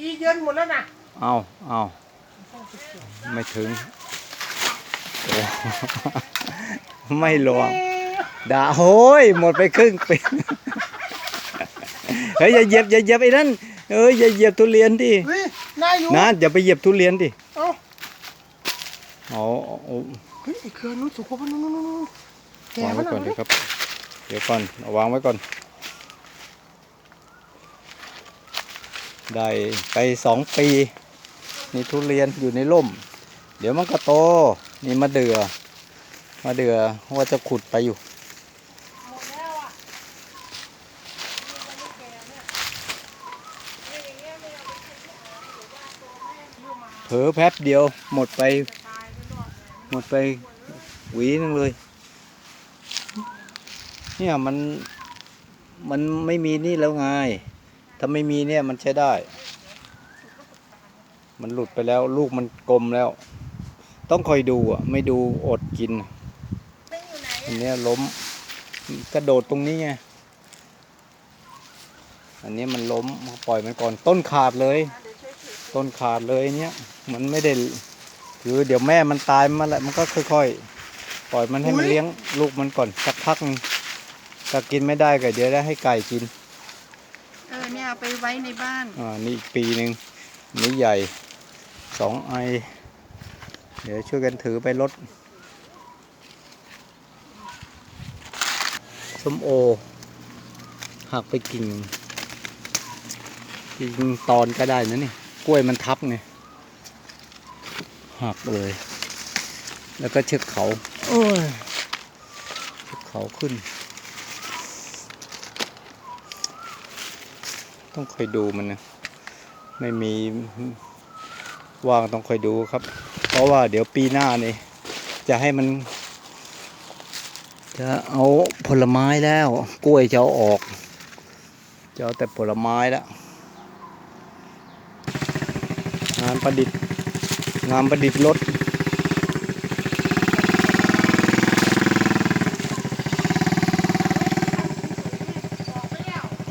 อีเยินหมดแล้วนะเอาเอาไม่ถึงโอ้ไม่ลวงด่าโห้ยหมดไปครึ่งปีเฮ้ยอย่าเหยียบอย่าเหยียบไอ้นั่นเอ้ยอย่าเหยียบทุเรียนดิเฮ้ยนายอยู่นะอย่าไปเหยียบทุเรียนดิเอ้าเอาเอาเฮ้ยไอ้เครือนู้นสุกกว่านู้นนู้นนู้นแกวางมัไว้นก่อนอะเดี๋ยวครับ เดี๋ยวก่อนเอาวางไว้ก่อน ได้ไปสองปี นี่ทุเรียนอยู่ในร่ม เดี๋ยวมันก็โต นี่มะเดือมะเดือว่าจะขุดไปอยู่เผลอแป๊บเดียวหมดไป หมดไปหวีนึงเลย เนี่ยมัน มันไม่มีนี่แล้วไง ถ้าไม่มีเนี่ยมันใช้ได้ มันหลุดไปแล้ว ลูกมันกลมแล้ว ต้องคอยดูอะ ไม่ดูอดกินอันนี้ล้ม กระโดดตรงนี้ไง อันนี้มันล้มปล่อยมันก่อนต้นขาดเลย ต้นขาดเลยเนี้ยมันไม่ได้คือเดี๋ยวแม่มันตายมันแหละมันก็ค่อยๆ ปล่อยมันให้มันเลี้ยงลูกมันก่อนสักพักนึงถ้ากินไม่ได้ก็เดี๋ยวได้ให้ไก่กิน เออเนี่ยเอาไปไว้ในบ้าน อ่านี่อีกปีหนึ่งนี่ใหญ่สองไอ เดี๋ยวช่วยกันถือไปรถส้มโอ หักไปกิ่งกิ่งตอนก็ได้นะนี่ กล้วยมันทับไงหักเลย แล้วก็เชือกเขา โอ้ยเชือกเขาขึ้น ต้องคอยดูมันนะไม่มีว่างต้องคอยดูครับ เพราะว่าเดี๋ยวปีหน้านี่จะให้มัน จะเอาผลไม้แล้ว กล้วยจะเอาออกจะเอาแต่ผลไม้แล้วงานประดิษฐ์งานประดิษฐ์รถ